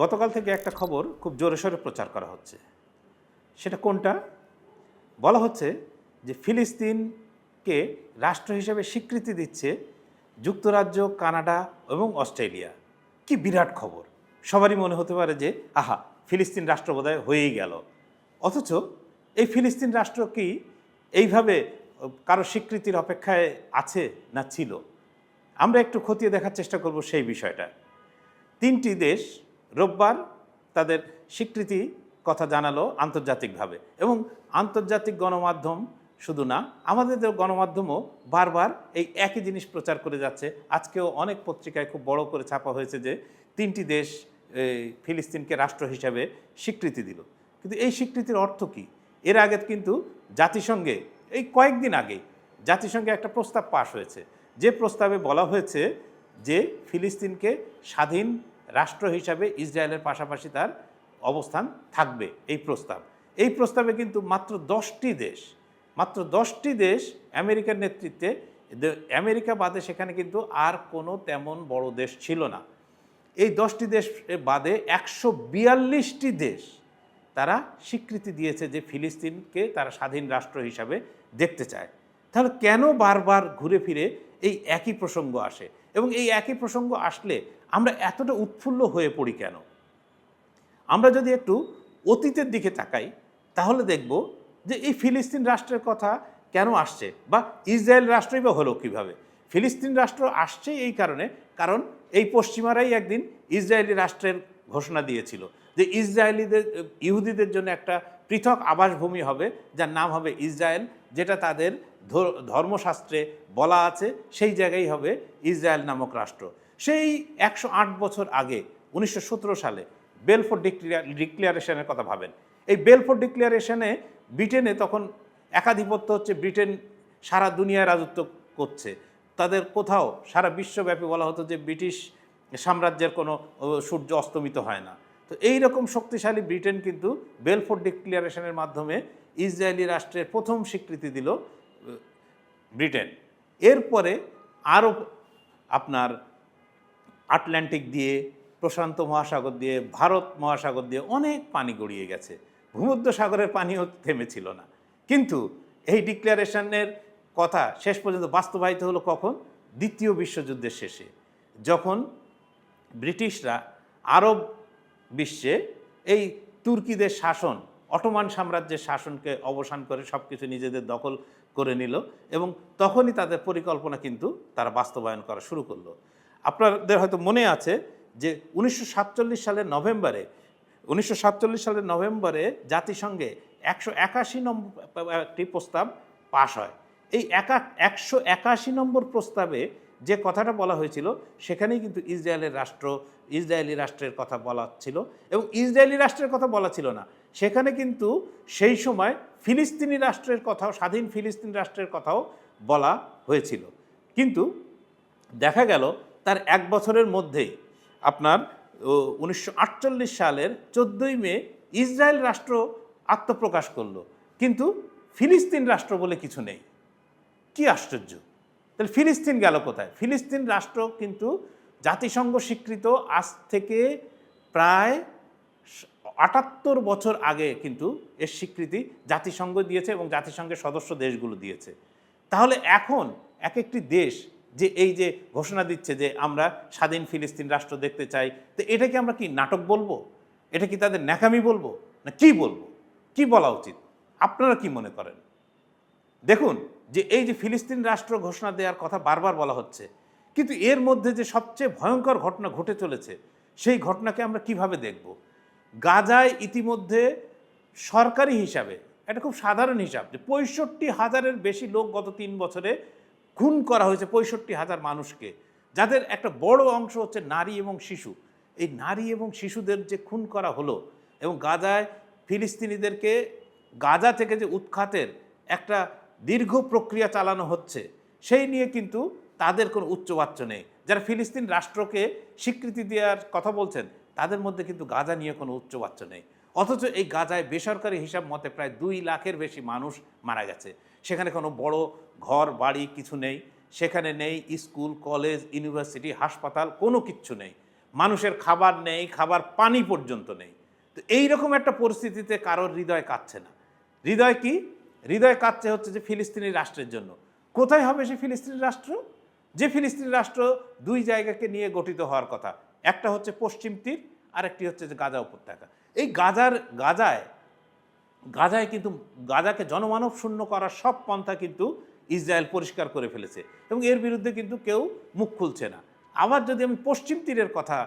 গতকাল থেকে একটা খবর খুব জোরে সোরে প্রচার করা হচ্ছে। সেটা কোনটা? বলা হচ্ছে যে ফিলিস্তিনকে রাষ্ট্র হিসেবে স্বীকৃতি দিচ্ছে যুক্তরাজ্য, কানাডা এবং অস্ট্রেলিয়া। কি বিরাট খবর! সবারই মনে হতে পারে যে, আহা, ফিলিস্তিন রাষ্ট্র বোধহয় হয়েই গেল। অথচ এই ফিলিস্তিন রাষ্ট্র কি এইভাবে কারও স্বীকৃতির অপেক্ষায় আছে না ছিল? আমরা একটু খতিয়ে দেখার চেষ্টা করব সেই বিষয়টা। তিনটি দেশ রোববার তাদের স্বীকৃতি কথা জানালো আন্তর্জাতিকভাবে এবং আন্তর্জাতিক গণমাধ্যম শুধু না, আমাদের গণমাধ্যমও বারবার এই একই জিনিস প্রচার করে যাচ্ছে। আজকেও অনেক পত্রিকায় খুব বড় করে ছাপা হয়েছে যে তিনটি দেশ ফিলিস্তিনকে রাষ্ট্র হিসাবে স্বীকৃতি দিল। কিন্তু এই স্বীকৃতির অর্থ কী? এর আগে কিন্তু জাতিসংঘে, এই কয়েকদিন আগে জাতিসংঘে একটা প্রস্তাব পাশ হয়েছে। যে প্রস্তাবে বলা হয়েছে যে ফিলিস্তিনকে স্বাধীন রাষ্ট্র হিসাবে ইসরায়েলের পাশাপাশি তার অবস্থান থাকবে এই প্রস্তাব। এই প্রস্তাবে কিন্তু মাত্র দশটি দেশ, মাত্র দশটি দেশ আমেরিকার নেতৃত্বে আমেরিকা বাদে সেখানে কিন্তু আর কোনো তেমন বড় দেশ ছিল না। এই দশটি দেশ বাদে একশো বিয়াল্লিশটি দেশ তারা স্বীকৃতি দিয়েছে যে ফিলিস্তিনকে তারা স্বাধীন রাষ্ট্র হিসাবে দেখতে চায়। তাহলে কেন বারবার ঘুরে ফিরে এই একই প্রসঙ্গ আসে? এবং এই একই প্রসঙ্গ আসলে আমরা এতটা উৎফুল্ল হয়ে পড়ি কেন? আমরা যদি একটু অতীতের দিকে তাকাই, তাহলে দেখব যে এই ফিলিস্তিন রাষ্ট্রের কথা কেন আসছে বা ইসরায়েল রাষ্ট্রই বা হলো কীভাবে? ফিলিস্তিন রাষ্ট্র আসছে এই কারণে, কারণ এই পশ্চিমারাই একদিন ইসরায়েলি রাষ্ট্রের ঘোষণা দিয়েছিল যে ইসরায়েলিদের, ইহুদিদের জন্য একটা পৃথক আবাসভূমি হবে, যার নাম হবে ইসরায়েল, যেটা তাদের ধর্মশাস্ত্রে বলা আছে, সেই জায়গায় হবে ইসরায়েল নামক রাষ্ট্র। সেই একশো আট বছর আগে, উনিশশো সতেরো সালে বেলফোর ডিক্লিয়ার, ডিক্লিয়ারেশনের কথা ভাবেন। এই বেলফোর ডিক্লিয়ারেশনে ব্রিটেনে তখন একাধিপত্য হচ্ছে ব্রিটেন সারা দুনিয়ায় রাজত্ব করছে। তাদের কোথাও সারা বিশ্বব্যাপী বলা হতো যে ব্রিটিশ সাম্রাজ্যের কোনো সূর্য অস্তমিত হয় না। তো এই রকম শক্তিশালী ব্রিটেন কিন্তু বেলফোর ডিক্লিয়ারেশনের মাধ্যমে ইসরায়েলি রাষ্ট্রের প্রথম স্বীকৃতি দিল ব্রিটেন। এরপরে আরও আপনার আটলান্টিক দিয়ে, প্রশান্ত মহাসাগর দিয়ে, ভারত মহাসাগর দিয়ে অনেক পানি গড়িয়ে গেছে। ভূমধ্য সাগরের পানিও থেমেছিল না। কিন্তু এই ডিক্লারেশনের কথা শেষ পর্যন্ত বাস্তবায়িত হলো কখন? দ্বিতীয় বিশ্বযুদ্ধের শেষে। যখন ব্রিটিশরা আরব বিশ্বে এই তুর্কিদের শাসন, অটোমান সাম্রাজ্যের শাসনকে অবসান করে সব কিছু নিজেদের দখল করে নিল এবং তখনই তাদের পরিকল্পনা কিন্তু তারা বাস্তবায়ন করা শুরু করল। আপনাদের হয়তো মনে আছে যে উনিশশো সাতচল্লিশ সালের নভেম্বরে, উনিশশো সাতচল্লিশ সালের নভেম্বরে জাতিসংঘে একশো একাশি নম্বর একটি প্রস্তাব পাশ হয়। এই একা, একশো একাশি নম্বর প্রস্তাবে যে কথাটা বলা হয়েছিল, সেখানেই কিন্তু ইসরায়েলের রাষ্ট্র, ইসরায়েলি রাষ্ট্রের কথা বলা ছিল এবং ইসরায়েলি রাষ্ট্রের কথা বলা ছিল না। সেখানে কিন্তু সেই সময় ফিলিস্তিনি রাষ্ট্রের কথাও, স্বাধীন ফিলিস্তিন রাষ্ট্রের কথাও বলা হয়েছিল। কিন্তু দেখা গেল তার এক বছরের মধ্যেই আপনার উনিশশো আটচল্লিশ সালের চোদ্দোই মে ইসরায়েল রাষ্ট্র আত্মপ্রকাশ করল। কিন্তু ফিলিস্তিন রাষ্ট্র বলে কিছু নেই। কি আশ্চর্য! তাহলে ফিলিস্তিন গেল কোথায়? ফিলিস্তিন রাষ্ট্র কিন্তু জাতিসংঘ স্বীকৃত আজ থেকে প্রায় আটাত্তর বছর আগে কিন্তু এর স্বীকৃতি জাতিসংঘ দিয়েছে এবং জাতিসংঘের সদস্য দেশগুলো দিয়েছে। তাহলে এখন এক একটি দেশ যে এই যে ঘোষণা দিচ্ছে যে আমরা স্বাধীন ফিলিস্তিন রাষ্ট্র দেখতে চাই, তো এটাকে আমরা কি নাটক বলব? এটা কি তাদের ন্যাকামি বলব? না কি বলব? কি বলা উচিত? আপনারা কি মনে করেন? দেখুন, যে এই যে ফিলিস্তিন রাষ্ট্র ঘোষণা দেওয়ার কথা বারবার বলা হচ্ছে, কিন্তু এর মধ্যে যে সবচেয়ে ভয়ঙ্কর ঘটনা ঘটে চলেছে, সেই ঘটনাকে আমরা কীভাবে দেখব? গাজায় ইতিমধ্যে সরকারি হিসাবে, এটা খুব সাধারণ হিসাব, যে পঁয়ষট্টি হাজারের বেশি লোক গত তিন বছরে খুন করা হয়েছে পঁয়ষট্টি হাজার মানুষকে, যাদের একটা বড় অংশ হচ্ছে নারী এবং শিশু। এই নারী এবং শিশুদের যে খুন করা হলো এবং গাজায় ফিলিস্তিনিদেরকে, গাজা থেকে যে উৎখাতের একটা দীর্ঘ প্রক্রিয়া চালানো হচ্ছে, সেই নিয়ে কিন্তু তাদের কোনো উচ্চবাচ্য নেই। যারা ফিলিস্তিন রাষ্ট্রকে স্বীকৃতি দেওয়ার কথা বলছেন, তাদের মধ্যে কিন্তু গাজা নিয়ে কোনো উচ্চবাচ্য নেই। অথচ এই গাজায় বেসরকারি হিসাব মতে প্রায় দুই লাখের বেশি মানুষ মারা গেছে। সেখানে কোনো বড় ঘর, বাড়ি কিছু নেই। সেখানে নেই স্কুল, কলেজ, ইউনিভার্সিটি, হাসপাতাল, কোনো কিচ্ছু নেই। মানুষের খাবার নেই, খাবার পানি পর্যন্ত নেই। তো এইরকম একটা পরিস্থিতিতে কারোর হৃদয় কাঁদছে না। হৃদয় কি? হৃদয় কাঁদছে হচ্ছে যে ফিলিস্তিনি রাষ্ট্রের জন্য। কোথায় হবে সে ফিলিস্তিনি রাষ্ট্র? যে ফিলিস্তিনি রাষ্ট্র দুই জায়গাকে নিয়ে গঠিত হওয়ার কথা। একটা হচ্ছে পশ্চিম তীর আর একটি হচ্ছে যে গাজা উপত্যকা। এই গাজার, গাজায় গাজায় কিন্তু, গাজাকে জনমানব শূন্য করার সব পন্থা কিন্তু ইসরায়েল পরিষ্কার করে ফেলেছে এবং এর বিরুদ্ধে কিন্তু কেউ মুখ খুলছে না। আবার যদি আমি পশ্চিম তীরের কথা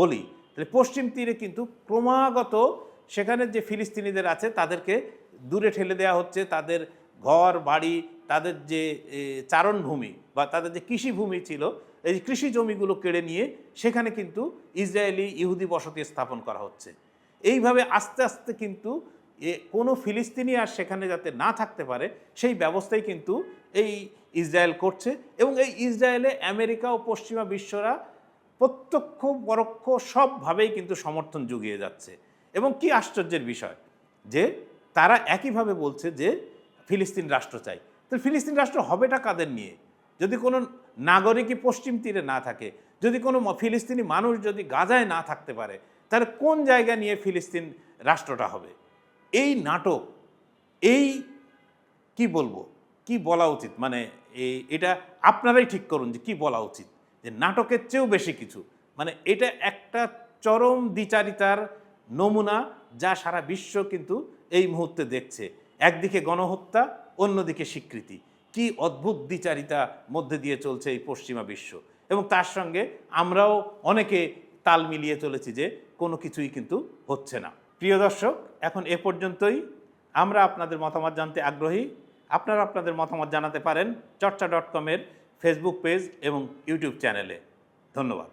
বলি, তাহলে পশ্চিম তীরে কিন্তু ক্রমাগত সেখানে যে ফিলিস্তিনিদের আছে, তাদেরকে দূরে ঠেলে দেওয়া হচ্ছে। তাদের ঘর, বাড়ি, তাদের যে চারণভূমি বা তাদের যে কৃষিভূমি ছিল, এই কৃষি জমিগুলো কেড়ে নিয়ে সেখানে কিন্তু ইসরায়েলি ইহুদি বসতি স্থাপন করা হচ্ছে। এইভাবে আস্তে আস্তে কিন্তু এ কোনো ফিলিস্তিনি আর সেখানে যাতে না থাকতে পারে, সেই ব্যবস্থাই কিন্তু এই ইসরায়েল করছে এবং এই ইসরায়েলে আমেরিকা ও পশ্চিমা বিশ্বরা প্রত্যক্ষ, পরোক্ষ সবভাবেই কিন্তু সমর্থন জুগিয়ে যাচ্ছে। এবং কি আশ্চর্যের বিষয় যে তারা একইভাবে বলছে যে ফিলিস্তিন রাষ্ট্র চাই। তো ফিলিস্তিন রাষ্ট্র হবেটা কাদের নিয়ে? যদি কোনো নাগরিকই পশ্চিম তীরে না থাকে, যদি কোনো ফিলিস্তিনি মানুষ যদি গাজায় না থাকতে পারে, তাহলে কোন জায়গা নিয়ে ফিলিস্তিন রাষ্ট্রটা হবে? এই নাটক, এই কি বলব, কি বলা উচিত? মানে এই এটা আপনারাই ঠিক করুন যে কি বলা উচিত? যে নাটকের চেয়েও বেশি কিছু। মানে এটা একটা চরম দ্বিচারিতার নমুনা যা সারা বিশ্ব কিন্তু এই মুহূর্তে দেখছে। একদিকে গণহত্যা, অন্যদিকে স্বীকৃতি। কি অদ্ভুত দ্বিচারিতা মধ্যে দিয়ে চলছে এই পশ্চিমা বিশ্ব। এবং তার সঙ্গে আমরাও অনেকে তাল মিলিয়ে চলেছি যে কোনো কিছুই কিন্তু হচ্ছে না। প্রিয় দর্শক, এখন এ পর্যন্তই। আমরা আপনাদের মতামত জানতে আগ্রহী। আপনারা আপনাদের মতামত জানাতে পারেন চর্চা ডট কমের ফেসবুক পেজ এবং ইউটিউব চ্যানেলে। ধন্যবাদ।